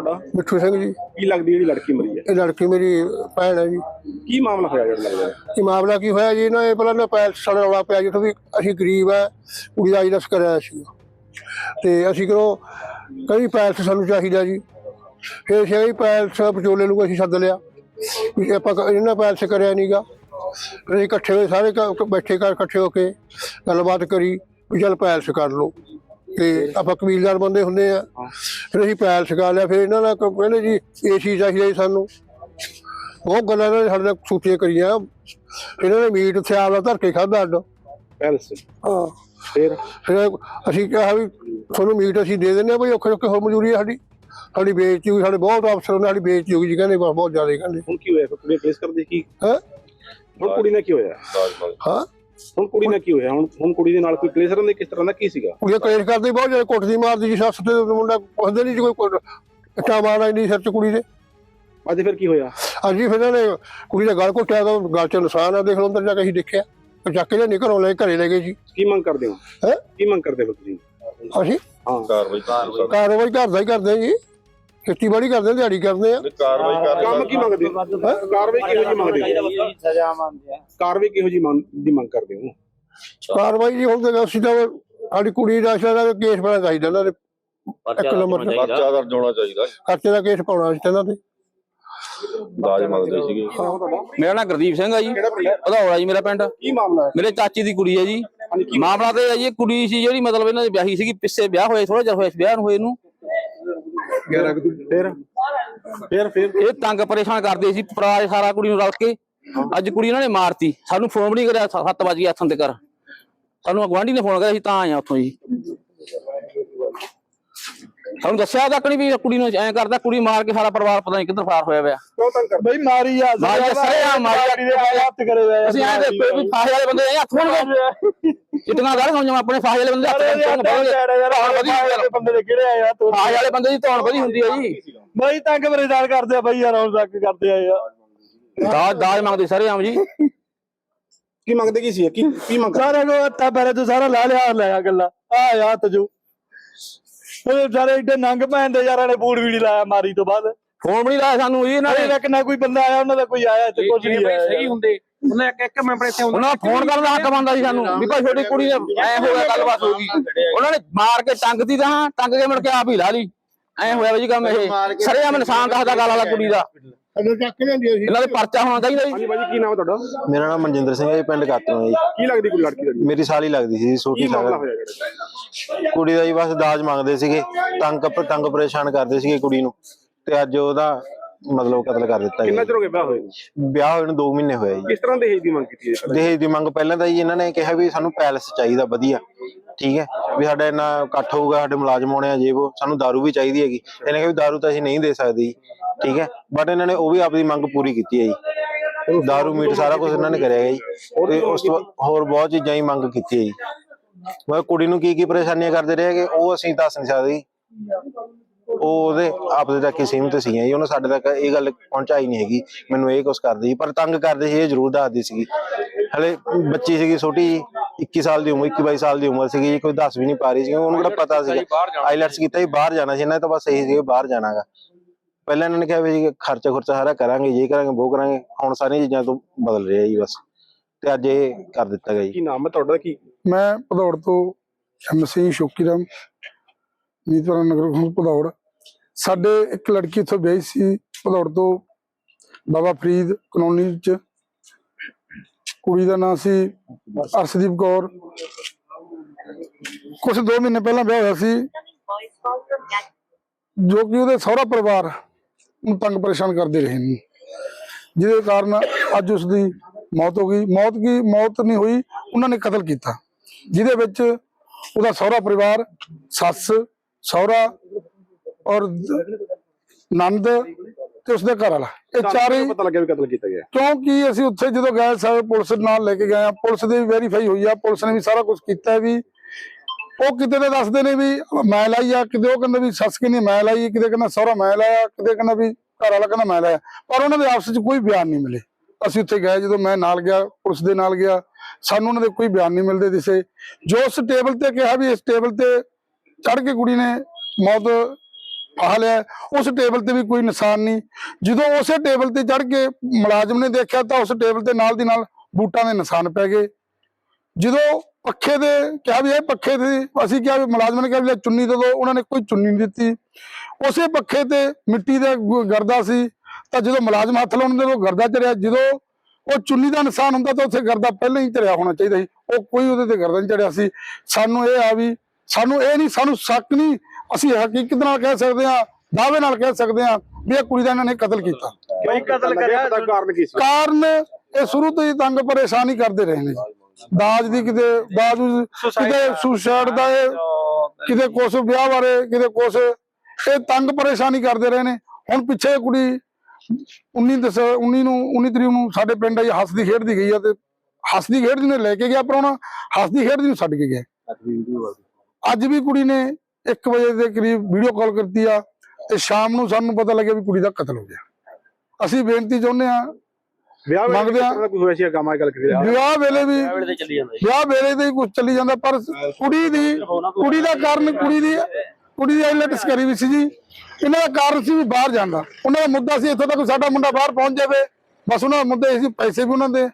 ਤੁਹਾਡਾ? ਮਿੱਠੂ ਸਿੰਘ ਜੀ। ਕੀ ਲੱਗਦੀ ਜਿਹੜੀ ਲੜਕੀ ਮਰੀ ਹੈ? ਇਹ ਲੜਕੀ ਮੇਰੀ ਭੈਣ ਹੈ ਜੀ। ਕੀ ਮਾਮਲਾ ਹੋਇਆ ਜਿਹੜਾ ਲੱਗਦਾ? ਹੈ? ਇਹ ਮਾਮਲਾ ਕੀ ਹੋਇਆ ਜੀ? ਨਾ ਇਹ ਪਹਿਲਾਂ ਨਾ ਪੈਲ ਸਾਡਾ ਰੌਲਾ ਪਿਆ ਜਿੱਥੋਂ ਵੀ ਅਸੀਂ ਗਰੀਬ ਆ ਕੁੜੀ ਦਾ ਇਲਾਜ ਕਰਾਇਆ ਸੀ। ਤੇ ਅਸੀਂ ਕਿਉਂ ਕਈ ਪੈਲਸ ਸਾਨੂੰ ਚਾਹੀਦਾ ਜੀ। ਫਿਰ ਅਸੀਂ ਪੈਲਸ ਵਿਚੋਲੇ ਨੂੰ ਅਸੀਂ ਸੱਦ ਲਿਆ। ਵੀ ਆਪਾਂ ਇਹਨਾਂ ਪੈਲਸ ਕਰਿਆ ਨਹੀਂਗਾ ਫਿਰ ਅਸੀਂ ਇਕੱਠੇ ਹੋਏ ਸਾਰੇ ਬੈਠੇ ਘਰ ਇਕੱਠੇ ਹੋ ਕੇ ਗੱਲਬਾਤ ਕਰੀ ਵੀ ਚੱਲ ਪੈਲਸ ਕਰ ਲਓ। ਤੇ ਆਪਾਂ ਕਬੀਲਦਾਰ ਬੰਦੇ ਹੁੰਦੇ ਆ। ਫਿਰ ਅਸੀਂ ਪੈਲਸ ਕਰ ਲਿਆ ਫਿਰ ਇਹਨਾਂ ਕ- ਕਹਿੰਦੇ ਜੀ ਏਸੀ ਚਾਹੀਦਾ ਜੀ ਸਾਨੂੰ। ਉਹ ਗੱਲਾਂ ਇਹਨਾਂ ਨੇ ਸਾਡੇ ਨਾਲ ਛੁੱਟੀਆਂ ਕਰੀਆਂ। ਇਹਨਾਂ ਨੇ ਮੀਟ ਉੱਥੇ ਆਪਦਾ ਧਰ ਕੇ ਖਾਧਾ ਅੱਡ। ਪੈਲਸ ਹਾਂ। ਫਿਰ? ਫਿਰ ਅਸੀਂ ਕਿਹਾ ਵੀ ਤੁਹਾਨੂੰ ਮੀਟ ਅਸੀਂ ਦੇ ਦਿੰਦੇ ਆ ਬਈ ਔਖੇ ਔਖੇ ਹੋਰ ਮਜ਼ਦੂਰੀ ਹੈ ਸਾਡੀ। ਸਾਡੀ ਬੇਇੱਜ਼ਤੀ ਹੋਈ ਸਾਡੇ ਬਹੁਤ ਅਫਸਰਾਂ ਨਾਲ ਸਾਡੀ ਬੇਇੱਜ਼ਤੀ ਹੋਈ ਜੀ ਕਹਿੰਦੇ ਬਹੁਤ ਬਹੁਤ ਜ਼ਿਆਦਾ ਕਹਿੰਦੇ। ਹੁਣ ਕੀ ਹੋਇਆ? ਫਿਰ ਕੁੜੀ ਕੇਸ ਕਰਦੀ ਕੀ ਹੈ? ਹੁਣ ਕੁੜੀ ਨਾਲ ਕੀ ਹੋਇਆ? ਹਾਂ? ਹੁਣ ਕੁੜੀ ਨਾਲ ਕੀ ਹੋਇਆ? ਹੁਣ ਹੁਣ ਕੁੜੀ ਦੇ ਨਾਲ ਕੋਈ ਕਲੇਸ਼ ਰਹਿੰਦੇ ਕਿਸ ਤਰ੍ਹਾਂ ਦਾ ਕੀ ਸੀਗਾ? ਕੁੜੀਆਂ ਕਲੇਸ਼ ਕਰਦੀ ਬਹੁਤ ਜ਼ਿਆਦਾ ਕੁੱਟਦੀ ਮਾਰਦੀ ਜੀ ਸੱਸ ਤੇ ਮੁੰਡਾ ਪੁੱਛਦੇ ਨਹੀਂ ਜੀ ਕੋਈ ਇੱਟਾਂ ਮਾਰਨਾ ਨਹੀਂ ਸਿਰ 'ਚ ਕੁੜੀ ਦੇ। ਅੱਜ ਫਿਰ ਕੀ ਹੋਇਆ? ਅੱਜ ਜੀ ਫਿਰ ਇਹਨਾਂ ਨੇ ਕੁੜੀ ਦਾ ਗਲ ਘੁੱਟਿਆ ਤਾਂ ਗਲ 'ਚ ਨਿਸ਼ਾਨ ਆ ਦੇਖ ਲਓ ਅੰਦਰ ਜਾ ਕੇ ਅਸੀਂ ਦੇਖਿਆ। ਚੱਕ ਕੇ ਲਿਆ ਘਰੋਂ ਲੈ ਕੇ ਘਰੇ ਲੈ ਗਏ ਜੀ। ਕੀ ਮੰਗ ਕਰਦੇ ਹੋ? ਹੈਂ? ਕੀ ਮੰਗ ਕਰਦੇ ਹੋ ਤੁਸੀਂ? ਅਸੀਂ? ਹਾਂ। ਕਾਰਵਾਈ ਕਾਰਵਾਈ ਕਾਰਵਾਈ ਘਰ ਦਾ ਹੀ ਕਰਦੇ ਜੀ। ਖੇਤੀਬਾੜੀ ਕਰਦੇ ਦਿਹਾੜੀ ਕਰਦੇ ਆ। ਕਾਰਵਾਈ ਕਰ ਕੰਮ ਕੀ ਮੰਗਦੇ? ਹੋ। ਕਾਰਵਾਈ ਕਿਹੋ ਜੀ ਮੰਗਦੇ? ਹੋ ਸਜ਼ਾ ਮੰਨਦੇ ਆ। ਕਾਰਵਾਈ ਕਿਹੋ ਜੀ ਮੰਗ ਦੀ ਮੰਗ ਕਰਦੇ ਹੋ? ਕਾਰਵਾਈ ਜੀ ਹੁਣ ਤੇ ਅਸੀਂ ਤਾਂ ਸਾਡੀ ਕੁੜੀ ਦਾ ਅਸਲ ਦਾ ਕੇਸ ਬਣਾ ਚਾਹੀਦਾ ਇਹਨਾਂ ਦੇ ਇੱਕ ਨੰਬਰ ਤੇ। ਪਰਚਾ ਦਰਜ ਹੋਣਾ ਚਾਹੀਦਾ। ਖਰਚੇ ਦਾ ਕੇਸ ਪਾਉਣਾ ਸੀ ਇਹਨਾਂ ਦੇ ਦਾਜ ਮੰਗਦੇ ਸੀਗੇ। ਮੇਰਾ ਨਾਮ ਗੁਰਦੀਪ ਸਿੰਘ ਆ ਜੀ। ਵਧੌੜਾ ਜੀ ਮੇਰਾ ਪਿੰਡ। ਕੀ ਮਾਮਲਾ ਹੈ? ਮੇਰੇ ਚਾਚੀ ਦੀ ਕੁੜੀ ਹੈ ਜੀ। ਮਾਮਲਾ ਤੇ ਇਹ ਹੈ ਜੀ ਇਹ ਕੁੜੀ ਸੀ ਜਿਹੜੀ ਮਤਲਬ ਇਹਨਾਂ ਦੀ ਵਿਆਹੀ ਸੀਗੀ ਪਿੱਛੇ ਵਿਆਹ ਹੋਏ ਥੋੜਾ ਜਿਹਾ ਹੋਇਆ ਸੀ ਵਿਆਹ ਨੂੰ ਹੋਏ ਨੂੰ ਫਿਰ ਫਿਰ ਫਿਰ। ਇਹ ਤੰਗ ਪਰੇਸ਼ਾਨ ਕਰਦੇ ਸੀ ਪਰਿਵਾਰ ਸਾਰਾ ਕੁੜੀ ਨੂੰ ਰਲ ਕੇ। ਅੱਜ ਕੁੜੀ ਇਹਨਾਂ ਨੇ ਮਾਰਤੀ। ਸਾਨੂੰ ਫੋਨ ਵੀ ਨਹੀਂ ਕਰਿਆ 7 ਵਜੇ ਹੱਥਾਂ ਤੇ ਕਰ ਸਾਨੂੰ ਗਵਾਂਢੀ ਨੇ ਫੋਨ ਕਰਿਆ ਸੀ ਤਾਂ ਆਏ ਆ ਉੱਥੋਂ ਜੀ। ਸਾਨੂੰ ਦੱਸਿਆ ਤੱਕ ਨਹੀਂ ਵੀ ਕੁੜੀ ਨੂੰ ਐਂ ਕਰਦਾ ਕੁੜੀ ਮਾਰ ਕੇ ਸਾਰਾ ਪਰਿਵਾਰ ਪਤਾ ਨਹੀਂ ਕਿੱਧਰ ਫਾਰ ਹੋਇਆ ਹੋਇਆ ਕਿਉਂ ਤੰਗ ਕਰਦੇ। ਬਈ ਮਾਰੀ ਆ ਮਾਰੀ ਆ, ਸਾਰੇ ਮਾਰੀ ਆ। ਦੇ ਹੱਥ ਕਰੇ ਹੋਏ ਅਸੀਂ ਐਂ ਦੇਖੋ ਵੀ ਫਾਹੇ ਵਾਲੇ ਬੰਦੇ ਐਂ ਹੱਥ ਹੋਣਗੇ ਇਤਨਾ ਦਰ ਸਮਝ ਆਪਣੇ ਫਾਹੇ ਵਾਲੇ ਬੰਦੇ ਹੱਥ ਯਾਰ ਬੰਦੇ ਦੇ ਕਿਹੜੇ ਆਏ ਆ ਤੂੰ ਫਾਹੇ ਵਾਲੇ ਬੰਦੇ ਦੀ ਧੌਣ ਵਧੀ ਹੁੰਦੀ ਹੈ ਜੀ। ਬਈ ਤੰਗ ਬਰੇਦਾਰ ਕਰਦੇ ਆ ਬਈ ਯਾਰ ਹੁਣ ਤੱਕ ਕਰਦੇ ਆ ਯਾਰ। ਦਾਜ ਦਾਜ ਮੰਗਦੇ ਸਾਰੇ ਆਮ ਜੀ। ਕੀ ਮੰਗਦੇ ਕੀ ਸੀ? ਕੀ ਕੀ ਮੰਗ ਸਾਰਾ ਕੋ ਹੱਥਾਂ ਪੈਰੇ ਤੂੰ ਸਾਰਾ ਲਾ ਲਿਆ ਲੈ ਆ ਗੱਲਾਂ। ਆ ਯਾ ਤਜੂ ਉਹ ਸਾਰੇ ਏਡੇ ਨੰਗ ਭੈਣ ਦੇ ਯਾਰਾਂ ਨੇ ਬੂੜ ਵੀ ਨਹੀਂ ਲਾਇਆ ਮਾਰੀ ਤੋਂ ਬਾਅਦ। ਫੋਨ ਵੀ ਨਹੀਂ ਲਾਇਆ ਸਾਨੂੰ ਜੀ ਇਹਨਾਂ ਨਾਲੇ ਨੇ ਤੱਕ ਨਾ ਕੋਈ ਬੰਦਾ ਆਇਆ ਉਹਨਾਂ ਦਾ ਕੋਈ ਆਇਆ ਤੇ ਕੁਝ ਨਹੀਂ ਆਇਆ ਸਹੀ ਹੁੰਦੇ ਉਹਨਾਂ ਇੱਕ ਇੱਕ ਮੈਂਬਰ ਇੱਥੇ ਹੁੰਦਾ। ਉਹਨਾਂ ਦਾ ਫੋਨ ਕਰਨ ਦਾ ਹੱਕ ਬਣਦਾ ਸੀ ਸਾਨੂੰ ਵੀ ਭਾਈ ਛੋਟੀ ਕੁੜੀ ਨੇ ਐ ਹੋ ਗਿਆ ਗੱਲਬਾਤ ਹੋ ਗਈ। ਉਹਨਾਂ ਨੇ ਮਾਰ ਕੇ ਟੰਗਦੀ ਤਾਂ ਟੰਗ ਕੇ ਮੁੜ ਕੇ ਆਪ ਹੀ ਲਾ ਲਈ। ਐ ਹੋਇਆ ਵੀ ਜੀ ਕੰਮ ਇਹ ਸਰੇ ਆਮ ਨਿਸ਼ਾਨ ਦੱਸਦਾ ਗੱਲ ਵਾਲਾ ਕੁੜੀ ਦਾ। ਅਗਰ ਚੱਕ ਕੇ ਲਿਆਂਦੀ ਅਸੀਂ ਇਹਨਾਂ ਦੇ ਪਰਚਾ ਹੋਣਾ ਚਾਹੀਦਾ ਜੀ। ਹਾਂਜੀ ਬਾਜੀ ਕੀ ਨਾਮ ਹੈ ਤੁਹਾਡਾ? ਮੇਰਾ ਨਾਮ ਮਨਜਿੰਦਰ ਸਿੰਘ ਹੈ ਜੀ ਪਿੰਡ ਕਾਤੋਂ ਹੈ ਜੀ। ਕੀ ਲੱਗਦੀ ਕੋਈ ਲੜਕੀ ਦਾ ਮੇਰੀ ਸਾਲੀ ਲੱਗਦੀ ਸੀ ਕੀ ਛੋਟੀ ਮਾਮਲਾ ਸਾਲੀ। ਹੋਇਆ ਜਿਹੜਾ? ਕੁੜੀ ਦਾ ਜੀ ਬਸ ਦਾਜ ਮੰਗਦੇ ਸੀਗੇ ਤੰਗ ਤੰਗ ਪਰੇਸ਼ਾਨ ਕਰਦੇ ਸੀਗੇ ਕੁੜੀ ਨੂੰ। ਤੇ ਅੱਜ ਉਹਦਾ ਮਤਲਬ ਕਤਲ ਕਰ ਦਿੱਤਾ ਜੀ ਕਿੰਨਾ ਚਿਰ ਹੋ ਗਿਆ ਵਿਆਹ ਹੋਏ? ਵਿਆਹ ਹੋਏ ਨੂੰ 2 ਮਹੀਨੇ ਹੋਏ ਜੀ। ਕਿਸ ਤਰ੍ਹਾਂ ਦਹੇਜ ਦੀ ਮੰਗ ਕੀਤੀ ਹੈ? ਦਹੇਜ ਦੀ ਮੰਗ ਪਹਿਲਾਂ ਤਾਂ ਜੀ ਇਹਨਾਂ ਨੇ ਕਿਹਾ ਵੀ ਸਾਨੂੰ ਪੈਲਸ ਚਾਹੀਦਾ ਵਧੀਆ ਠੀਕ ਹੈ? ਵੀ ਸਾਡਾ ਇੰਨਾ ਇਕੱਠ ਹੋਊਗਾ ਸਾਡੇ ਮੁਲਾਜ਼ਮ ਆਉਣੇ ਆ ਜੇਬੋ ਸਾਨੂੰ ਦਾਰੂ ਵੀ ਚਾਹੀਦੀ ਹੈਗੀ। ਇਹਨੇ ਕਿਹਾ ਵੀ ਦਾਰੂ ਤਾਂ ਅਸੀਂ ਨਹੀਂ ਦੇ ਸਕਦੇ ਜੀ ਠੀਕ ਹੈ? ਬਟ ਇਹਨਾਂ ਨੇ ਉਹ ਵੀ ਆਪਣੀ ਮੰਗ ਪੂਰੀ ਕੀਤੀ ਹੈ ਜੀ। ਦਾਰੂ ਮੀਟ ਸਾਰਾ ਕੁਝ ਇਹਨਾਂ ਨੇ ਕਰਿਆ ਹੈ ਜੀ। ਤੇ ਉਸ ਤੋਂ ਬਾਅਦ ਹੋਰ ਬਹੁਤ ਚੀਜ਼ਾਂ ਹੀ ਮੰਗ ਕੀਤੀ ਹੈ ਜੀ। ਮੈਂ ਕੁੜੀ ਨੂੰ ਕੀ ਕੀ ਪਰੇਸ਼ਾਨੀਆਂ ਕਰਦੇ ਰਹੇ ਉਹ ਅਸੀਂ ਦੱਸ ਨਹੀਂ ਸਕਦੇ ਜੀ। ਉਹ ਉਹਦੇ ਆਪਦੇ ਤੱਕ ਹੀ ਸੀਮਿਤ ਸੀਗੀਆਂ ਜੀ। ਉਹਨੇ ਸਾਡੇ ਤੱਕ ਇਹ ਗੱਲ ਪਹੁੰਚਾਈ ਨਹੀਂ ਹੈਗੀ। ਮੈਨੂੰ ਇਹ ਕੁਛ ਕਰਦੀ ਸੀ। ਪਰ ਤੰਗ ਕਰਦੇ ਸੀ ਇਹ ਜ਼ਰੂਰ ਦੱਸਦੀ ਸੀਗੀ। ਹਲੇ ਬੱਚੀ ਸੀਗੀ ਛੋਟੀ ਜੀ 21 ਸਾਲ ਦੀ ਉਮਰ 21 22 ਸਾਲ ਦੀ ਉਮਰ ਸੀਗੀ ਜੀ। ਕੋਈ ਦੱਸ ਵੀ ਨਹੀਂ ਪਾ ਰਹੀ ਸੀ ਉਹਨੂੰ ਕਿਹੜਾ ਪਤਾ ਸੀਗਾ। ਆਈਲੈਟਸ ਕੀਤਾ ਜੀ ਬਾਹਰ ਜਾਣਾ ਸੀ। ਇਹਨਾਂ ਨੇ ਤਾਂ ਬਸ ਇਹੀ ਸੀ ਬਾਹਰ ਜਾਣਾਗਾ। ਪਹਿਲਾਂ ਇਹਨਾਂ ਨੇ ਕਿਹਾ ਵੀ ਜੀ ਖਰਚਾ ਖੁਰਚਾ ਸਾਰਾ ਕਰਾਂਗੇ ਇਹ ਕਰਾਂਗੇ ਉਹ ਕਰਾਂਗੇ। ਹੁਣ ਸਾਰੀਆਂ ਚੀਜ਼ਾਂ ਤੋਂ ਬਦਲ ਰਿਹਾ ਜੀ ਬਸ। ਤੇ ਅੱਜ ਇਹ ਕਰ ਦਿੱਤਾ ਗਿਆ ਜੀ। ਕੀ ਨਾਮ ਹੈ ਤੁਹਾਡਾ? ਕੀ ਮੈਂ ਭਦੌੜ ਤੋਂ ਐਮ ਸਿੰਘ ਸ਼ੋਕੀਰਾਮ। ਮੀਤਵਰਾ ਨਗਰ ਖੁਦ ਭਦੌੜ। ਸਾਡੇ ਇੱਕ ਲੜਕੀ ਇੱਥੋਂ ਵਿਆਹੀ ਸੀ ਭਦੌੜ ਤੋਂ, ਬਾਬਾ ਫਰੀਦ ਕਲੋਨੀ ਚ ਕੁੜੀ ਦਾ ਨਾਂ ਸੀ ਅਰਸ਼ਦੀਪ ਕੌਰ। ਕੁਝ 2 ਮਹੀਨੇ ਪਹਿਲਾਂ ਵਿਆਹ ਹੋਇਆ ਸੀ, ਜੋ ਕਿ ਉਹਦੇ ਸਹੁਰਾ ਪਰਿਵਾਰ ਨੂੰ ਤੰਗ ਪਰੇਸ਼ਾਨ ਕਰਦੇ ਰਹੇ ਨੇ। ਜਿਹਦੇ ਕਾਰਨ ਅੱਜ ਉਸ ਦੀ ਮੌਤ ਹੋ ਗਈ। ਮੌਤ ਕੀ, ਮੌਤ ਨਹੀਂ ਹੋਈ, ਉਹਨਾਂ ਨੇ ਕਤਲ ਕੀਤਾ। ਜਿਹਦੇ ਵਿੱਚ ਉਹਦਾ ਸਹੁਰਾ ਪਰਿਵਾਰ, ਸੱਸ, ਸਹੁਰਾ ਔਰ ਦ- ਨੰਦ ਤੇ ਉਸਦੇ ਘਰ ਵਾਲਾ। ਇਹ ਚਾਰੇ ਪਤਾ ਲੱਗਿਆ ਵੀ ਕਤਲ ਕੀਤਾ ਗਿਆ? ਕਿਉਂਕਿ ਅਸੀਂ ਉੱਥੇ ਜਦੋਂ ਗਏ ਸਾਰੇ ਪੁਲਿਸ ਨਾਲ ਲੈ ਕੇ ਗਏ ਆ ਪੁਲਿਸ ਦੀ ਵੈਰੀਫਾਈ ਹੋਈ ਆ। ਪੁਲਿਸ ਨੇ ਵੀ ਸਾਰਾ ਕੁਝ ਕੀਤਾ ਵੀ। ਉਹ ਕਿਤੇ ਤੇ ਦੱਸਦੇ ਨੇ ਵੀ ਮੈਂ ਲਾਈ ਆ। ਕਿਤੇ ਉਹ ਕਹਿੰਦੇ ਵੀ ਸੱਸ ਕਹਿੰਦੀ ਮੈਂ ਲਾਈ ਕਿਤੇ ਕਹਿੰਦਾ ਸਹੁਰਾ ਮੈਂ ਲਾਇਆ ਕਿਤੇ ਕਹਿੰਦਾ ਵੀ ਘਰ ਵਾਲਾ ਕਹਿੰਦਾ ਮੈਂ ਲਾਇਆ ਪਰ ਉਹਨਾਂ ਦੇ ਆਪਸ ਵਿੱਚ ਕੋਈ ਬਿਆਨ ਨਹੀਂ ਮਿਲੇ। ਅਸੀਂ ਉੱਥੇ ਗਏ ਜਦੋਂ ਮੈਂ ਨਾਲ ਗਿਆ ਪੁਲਿਸ ਦੇ ਨਾਲ ਗਿਆ ਸਾਨੂੰ ਉਹਨਾਂ ਦੇ ਕੋਈ ਬਿਆਨ ਨਹੀਂ ਮਿਲਦੇ ਦਿਸੇ। ਜੋ ਉਸ ਟੇਬਲ ਤੇ ਕਿਹਾ ਵੀ ਇਸ ਟੇਬਲ ਤੇ ਚੜ ਕੇ ਕੁੜੀ ਨੇ ਮੌਤ ਫਾਹ ਲਿਆ ਉਸ ਟੇਬਲ ਤੇ ਵੀ ਕੋਈ ਨਿਸ਼ਾਨ ਨਹੀਂ। ਜਦੋਂ ਉਸੇ ਟੇਬਲ ਤੇ ਚੜ ਕੇ ਮੁਲਾਜ਼ਮ ਨੇ ਦੇਖਿਆ ਤਾਂ ਉਸ ਟੇਬਲ ਤੇ ਨਾਲ ਦੀ ਨਾਲ ਬੂਟਾਂ ਦੇ ਨਿਸ਼ਾਨ ਪੈ ਗਏ। ਜਦੋਂ ਪੱਖੇ ਦੇ ਕਿਹਾ ਵੀ ਇਹ ਪੱਖੇ ਦੇ ਅਸੀਂ ਕਿਹਾ ਵੀ ਮੁਲਾਜ਼ਮ ਨੇ ਕਿਹਾ ਵੀ ਚੁੰਨੀ ਦੇ ਦਿਓ, ਉਹਨਾਂ ਨੇ ਕੋਈ ਚੁੰਨੀ ਨਹੀਂ ਦਿੱਤੀ। ਉਸੇ ਪੱਖੇ ਤੇ ਮਿੱਟੀ ਦਾ ਗੁ- ਗਰਦਾ ਸੀ। ਤਾਂ ਜਦੋਂ ਮੁਲਾਜ਼ਮ ਹੱਥ ਲਾਉਣ ਦੇ ਉਹ ਗਰਦਾ ਚੜਿਆ ਜਦੋਂ ਉਹ ਚੁੰਨੀ ਦਾ ਨਿਸ਼ਾਨ ਹੁੰਦਾ ਤਾਂ ਉੱਥੇ ਗਰਦਾ ਪਹਿਲਾਂ ਹੀ ਚੜਿਆ ਹੋਣਾ ਚਾਹੀਦਾ ਸੀ। ਉਹ ਕੋਈ ਉਹਦੇ ਤੇ ਗਰਦਾ ਨਹੀਂ ਚੜਿਆ ਸੀ। ਸਾਨੂੰ ਇਹ ਆ ਵੀ, ਸਾਨੂੰ ਇਹ ਨਹੀਂ, ਸਾਨੂੰ ਸ਼ੱਕ ਨਹੀਂ ਅਸੀਂ ਹਕੀਕਤ ਨਾਲ ਕਹਿ ਸਕਦੇ ਹਾਂ ਦਾਅਵੇ ਨਾਲ ਕਹਿ ਸਕਦੇ ਹਾਂ ਵੀ ਇਹ ਕੁੜੀ ਦਾ ਇਹਨਾਂ ਨੇ ਕਤਲ ਕੀਤਾ। ਕੋਈ ਕਤਲ ਕਰਿਆ? ਕਾਰਨ ਕੀ ਸੀ? ਕਾਰਨ ਇਹ ਸ਼ੁਰੂ ਤੋਂ ਹੀ ਤੰਗ ਪਰੇਸ਼ਾਨੀ ਕਰਦੇ ਰਹੇ ਨੇ ਦਾਜ ਦੀ ਕਿਤੇ ਦਾਜ ਕਿਤੇ ਸੁਸਾਈਡ ਦਾ ਇਹ ਕਿਤੇ ਕੁਛ ਵਿਆਹ ਬਾਰੇ ਕਿਤੇ ਕੁਛ ਇਹ ਤੰਗ ਪਰੇਸ਼ਾਨੀ ਕਰਦੇ ਰਹੇ ਨੇ। ਹੁਣ ਪਿੱਛੇ ਇਹ ਕੁੜੀ 19 ਦਸ 19 ਨੂੰ 19 ਤਰੀਕ ਨੂੰ ਸਾਡੇ ਪਿੰਡ ਆਈ ਹੱਸਦੀ ਖੇਡਦੀ ਗਈ ਆ ਤੇ ਹੱਸਦੀ ਖੇਡਦੀ ਨੇ ਲੈ ਕੇ ਗਿਆ ਪ੍ਰਾਹੁਣਾ ਹੱਸਦੀ ਖੇਡਦੀ ਨੂੰ ਛੱਡ ਕੇ ਗਿਆ। ਅੱਜ ਵੀ ਕੁੜੀ ਨੇ 1 ਵਜੇ ਦੇ ਕਰੀਬ ਵੀਡੀਓ ਕਾਲ ਕਰਤੀ ਆ ਤੇ ਸ਼ਾਮ ਨੂੰ ਸਾਨੂੰ ਪਤਾ ਲੱਗਿਆ ਵੀ ਕੁੜੀ ਦਾ ਕਤਲ ਹੋ ਗਿਆ। ਅਸੀਂ ਬੇਨਤੀ ਚਾਹੁੰਦੇ ਆ ਵਿਆਹ ਵੇਲੇ ਮੰਗਦੇ ਆ। ਗੱਲ ਕਰੀ ਵਿਆਹ ਵੀ ਤੇ ਚੱਲੀ ਜਾਂਦਾ ਵਿਆਹ ਵੇਲੇ ਤੇ ਕੁਝ ਚੱਲੀ ਜਾਂਦਾ ਪਰ ਕੁੜੀ ਦੀ ਕੁੜੀ ਦਾ ਕਾਰਨ ਕੁੜੀ ਦੀ ਕੁੜੀ ਦੀ ਆਈਲੈਟਸ ਕਰੀ ਵੀ ਸੀ ਜੀ। ਇਹਨਾਂ ਦਾ ਕਾਰਨ ਸੀ ਵੀ ਬਾਹਰ ਜਾਂਦਾ ਉਹਨਾਂ ਦਾ ਮੁੱਦਾ ਸੀ ਇੱਥੋਂ ਤੱਕ ਸਾਡਾ ਮੁੰਡਾ ਬਾਹਰ ਪਹੁੰਚ ਜਾਵੇ। ਬਸ ਉਹਨਾਂ ਦਾ ਮੁੱਦਾ ਇਹ ਸੀ ਪੈਸੇ ਵੀ ਉਹਨਾਂ ਦੇ।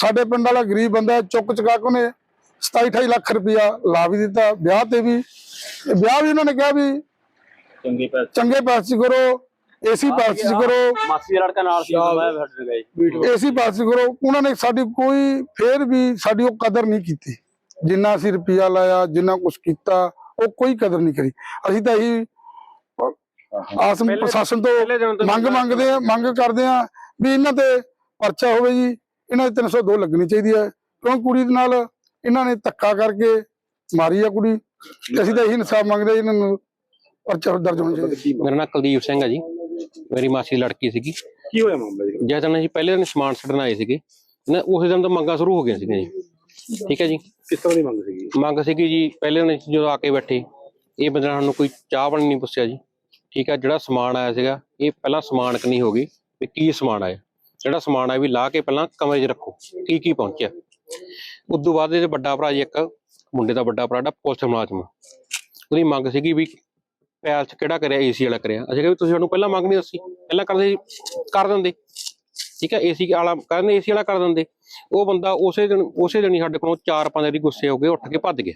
ਸਾਡੇ ਪਿੰਡ ਵਾਲਾ ਗਰੀਬ ਬੰਦਾ ਚੁੱਕ ਚੁਕਾ ਕੇ ਉਹਨੇ 27 28 ਲੱਖ ਰੁਪਇਆ ਲਾ ਵੀ ਦਿੱਤਾ ਵਿਆਹ ਤੇ ਵੀ। ਤੇ ਵਿਆਹ ਵੀ ਉਹਨਾਂ ਨੇ ਕਿਹਾ ਵੀ ਚੰਗੇ ਪੈਸੇ। ਚੰਗੇ ਪਾਸ ਕਰੋ ਏਸੀ ਪਾਸ ਕਰੋ। ਮਾਸੀ ਦਾ ਲੜਕਾ ਨਾਲ ਸੀ ਮੈਂ ਹਟ ਗਏ। ਏਸੀ ਪਾਸ ਕਰੋ ਉਹਨਾਂ ਨੇ ਸਾਡੀ ਕੋਈ ਫੇਰ ਵੀ ਸਾਡੀ ਉਹ ਕਦਰ ਨਹੀਂ ਕੀਤੀ। ਜਿੰਨਾ ਅਸੀਂ ਰੁਪਿਆ ਲਾਇਆ ਜਿੰਨਾ ਕੁਝ ਕੀਤਾ ਉਹ ਕੋਈ ਕਦਰ ਨਹੀਂ ਕਰੀ। ਅਸੀਂ ਤਾਂ ਇਹੀ ਆਸਮ ਪ੍ਰਸ਼ਾਸਨ ਤੋਂ ਮੰਗ ਮੰਗਦੇ ਆ ਮੰਗ ਕਰਦੇ ਆ ਵੀ ਇਹਨਾਂ ਤੇ ਪਰਚਾ ਹੋਵੇ ਜੀ ਇਹਨਾਂ ਦੇ 302 ਲੱਗਣੀ ਚਾਹੀਦੀ ਹੈ। ਕਿਉਂ ਕੁੜੀ ਦੇ ਨਾਲ ਇਹਨਾਂ ਨੇ ਧੱਕਾ ਕਰਕੇ ਮਾਰੀ ਆ ਕੁੜੀ। ਤੇ ਅਸੀਂ ਤਾਂ ਇਹੀ ਇਨਸਾਫ ਮੰਗਦੇ ਇਹਨਾਂ ਨੂੰ ਪਰਚਾ ਦਰਜ ਹੋਣਾ ਚਾਹੀਦਾ। ਮੇਰਾ ਨਾਮ ਕੁਲਦੀਪ ਸਿੰਘ ਹੈ ਜੀ। ਮੇਰੀ ਮਾਸੀ ਦੀ ਲੜਕੀ ਸੀਗੀ। ਕੀ ਹੋਇਆ ਮਾਮਲਾ ਜੀ? ਤੱਕ ਅਸੀਂ ਪਹਿਲੇ ਦਿਨ ਸਮਾਨ ਛੱਡਣ ਆਏ ਸੀਗੇ ਨਾ ਉਸੇ ਦਿਨ ਤੋਂ ਮੰਗਾਂ ਸ਼ੁਰੂ ਹੋ ਗਈਆਂ ਸੀਗੀਆਂ ਜੀ। ਠੀਕ ਹੈ ਜੀ। ਕਿਸ ਤਰ੍ਹਾਂ ਦੀ ਮੰਗ ਸੀਗੀ? ਮੰਗ ਸੀਗੀ ਜੀ ਪਹਿਲੇ ਦਿਨ ਜਦੋਂ ਆ ਕੇ ਬੈਠੇ ਇਹ ਬੰਦੇ ਨੇ ਸਾਨੂੰ ਕੋਈ ਚਾਹ ਪਾਣੀ ਨਹੀਂ ਪੁੱਛਿਆ ਜੀ। ਠੀਕ ਹੈ ਜਿਹੜਾ ਸਮਾਨ ਆਇਆ ਸੀਗਾ ਇਹ ਪਹਿਲਾਂ ਸਮਾਨ ਕਨੀ ਹੋ ਗਈ ਵੀ ਕੀ ਸਮਾਨ ਆਇਆ। ਜਿਹੜਾ ਸਮਾਨ ਆਇਆ ਵੀ ਲਾ ਕੇ ਪਹਿਲਾਂ ਕਮਰੇ 'ਚ ਰੱਖੋ ਕੀ ਕੀ ਪਹੁੰਚਿਆ। ਉਸ ਤੋਂ ਬਾਅਦ ਇਹਦੇ ਵੱਡਾ ਭਰਾ ਜੀ ਇੱਕ ਮੁੰਡੇ ਦਾ ਵੱਡਾ ਭਰਾ ਦਾ ਪੁਲਿਸ ਮੁਲਾਜ਼ਮ ਉਹਦੀ ਮੰਗ ਸੀਗੀ ਵੀ ਪੈਲ 'ਚ ਕਿਹੜਾ ਕਰਿਆ ਏਸੀ ਵਾਲਾ ਕਰਿਆ। ਅਸੀਂ ਕਿਹਾ ਵੀ ਤੁਸੀਂ ਸਾਨੂੰ ਪਹਿਲਾਂ ਮੰਗ ਨਹੀਂ ਦੱਸੀ ਪਹਿਲਾਂ ਕਰਦੇ ਕਰ ਦਿੰਦੇ। ਠੀਕ ਹੈ ਏਸੀ ਵਾਲਾ ਕਹਿੰਦੇ ਏਸੀ ਵਾਲਾ ਕਰ ਦਿੰਦੇ। ਉਹ ਬੰਦਾ ਉਸੇ ਦਿਨ ਉਸੇ ਦਿਨ ਹੀ ਸਾਡੇ ਕੋਲੋਂ ਚਾਰ ਪੰਜ ਵਾਰੀ ਗੁੱਸੇ ਹੋ ਗਏ ਉੱਠ ਕੇ ਭੱਜ ਗਿਆ।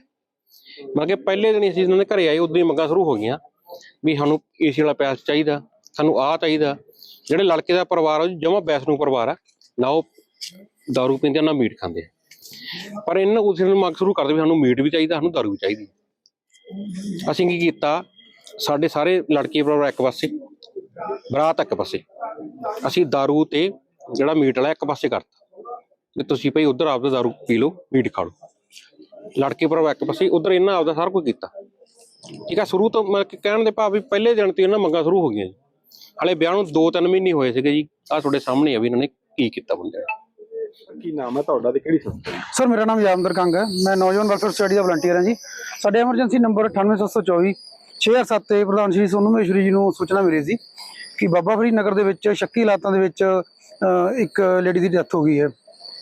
ਮਤਲਬ ਕਿ ਪਹਿਲੇ ਦਿਨ ਹੀ ਅਸੀਂ ਇਹਨਾਂ ਦੇ ਘਰੇ ਆਏ ਉਦੋਂ ਹੀ ਮੰਗਾਂ ਸ਼ੁਰੂ ਹੋ ਗਈਆਂ ਵੀ ਸਾਨੂੰ ਏਸੀ ਵਾਲਾ ਪੈਸ ਚਾਹੀਦਾ ਸਾਨੂੰ ਆਹ ਚਾਹੀਦਾ। ਜਿਹੜੇ ਲੜਕੇ ਦਾ ਪਰਿਵਾਰ ਆ ਉਹ ਜਮਾ ਬੈਸ ਨੂੰ ਪਰਿਵਾਰ ਆ। ਨਾ ਉਹ ਦਾਰੂ ਪੀਂਦੇ ਆ, ਨਾ ਮੀਟ ਖਾਂਦੇ। ਆ। ਪਰ ਇਹਨਾਂ ਉਸੇ ਦਿਨ ਮੰਗ ਸ਼ੁਰੂ ਕਰਦੇ ਵੀ ਸਾਨੂੰ ਮੀਟ ਵੀ ਚਾਹੀਦਾ, ਸਾਨੂੰ ਦਾਰੂ ਵੀ ਚਾਹੀਦੀ। ਅਸੀਂ ਕੀ ਕੀਤਾ? ਸਾਡੇ ਸਾਰੇ ਲੜਕੇ ਪਰਿਵਾਰ ਇੱਕ ਪਾਸੇ, ਬਰਾਤ ਇੱਕ ਪਾਸੇ। ਅਸੀਂ ਦਾਰੂ ਤੇ ਜਿਹੜਾ ਮੀਟ ਵਾਲਾ ਇੱਕ ਪਾਸੇ ਕਰਤਾ। ਵੀ ਤੁਸੀਂ ਭਈ ਉਧਰ ਆਪਦਾ ਦਾਰੂ ਪੀ ਲਓ, ਮੀਟ ਖਾ ਲਓ। ਲੜਕੇ ਭਰਾ ਇੱਕ ਪਾਸੇ, ਉਧਰ ਇਹਨਾਂ ਆਪਦਾ ਸਾਰਾ ਕੁਝ ਕੀਤਾ। ਠੀਕ ਆ, ਸ਼ੁਰੂ ਤੋਂ ਮਤਲਬ ਕਹਿਣ ਦੇ ਭਾਵ ਵੀ ਪਹਿਲੇ ਦਿਨ ਤੇ ਇਹਨਾਂ ਮੰਗਾਂ ਸ਼ੁਰੂ ਹੋ ਗਈਆਂ ਜੀ। ਹਲੇ ਵਿਆਹ ਨੂੰ 2-3 ਮਹੀਨੇ ਹੋਏ ਸੀਗੇ ਜੀ। ਆ ਤੁਹਾਡੇ ਸਾਹਮਣੇ ਆ ਵੀ ਇਹਨਾਂ ਨੇ ਕੀ ਕੀਤਾ ਬੰਦੇ ਨੇ। ਕੀ ਨਾਮ ਹੈ ਤੁਹਾਡਾ ਤੇ ਕਿਹੜੀ ਸੰਸਥਾ ਸਰ, ਮੇਰਾ ਨਾਮ ਯਾਮਦਰ ਕੰਗ ਹੈ। ਮੈਂ ਨੌਜਵਾਨ ਵੈਲਫੇਅਰ ਸਟੱਡੀ ਦਾ ਵਲੰਟੀਅਰ ਹਾਂ ਜੀ। ਸਾਡੇ ਐਮਰਜੈਂਸੀ ਨੰਬਰ 98724 6007 ਤੇ ਪ੍ਰਧਾਨ ਸ਼੍ਰੀ ਸੋਨੂ ਮਹੇਸ਼ਵਰੀ ਜੀ ਨੂੰ ਸੂਚਨਾ ਮਿਲੀ ਸੀ ਕਿ ਬਾਬਾ ਫਰੀਦ ਨਗਰ ਦੇ ਵਿੱਚ ਸ਼ੱਕੀ ਹਾਲਾਤਾਂ ਦੇ ਵਿੱਚ ਇੱਕ ਲੇਡੀ ਦੀ ਡੈਥ ਹੋ ਗਈ ਹੈ।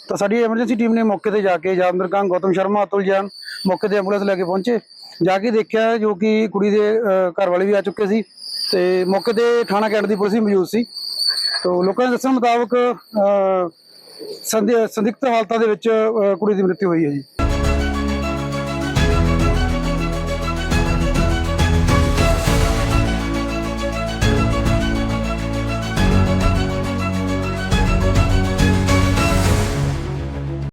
ਤਾਂ ਸਾਡੀ ਐਮਰਜੈਂਸੀ ਟੀਮ ਨੇ ਮੌਕੇ ਤੇ ਜਾ ਕੇ ਯਾਮਦਰ ਕੰਗ, ਗੌਤਮ ਸ਼ਰਮਾ, ਅਤੁਲ ਜੈਨ ਮੌਕੇ ਤੇ ਐਂਬੂਲੈਂਸ ਲੈ ਕੇ ਪਹੁੰਚੇ। ਜਾ ਕੇ ਦੇਖਿਆ ਜੋ ਕਿ ਕੁੜੀ ਦੇ ਘਰ ਵਾਲੇ ਵੀ ਆ ਚੁੱਕੇ ਸੀ ਤੇ ਮੌਕੇ ਤੇ ਥਾਣਾ ਕੈਂਟ ਦੀ ਪੁਲਿਸ ਵੀ ਮੌਜੂਦ ਸੀ। ਤੋ ਲੋਕਾਂ ਦੇ ਦੱਸਣ ਮੁਤਾਬਕ ਸੰਦਿਗਧ ਹਾਲਤਾਂ ਦੇ ਵਿੱਚ ਕੁੜੀ ਦੀ ਮ੍ਰਿਤੂ ਹੋਈ ਹੈ ਜੀ।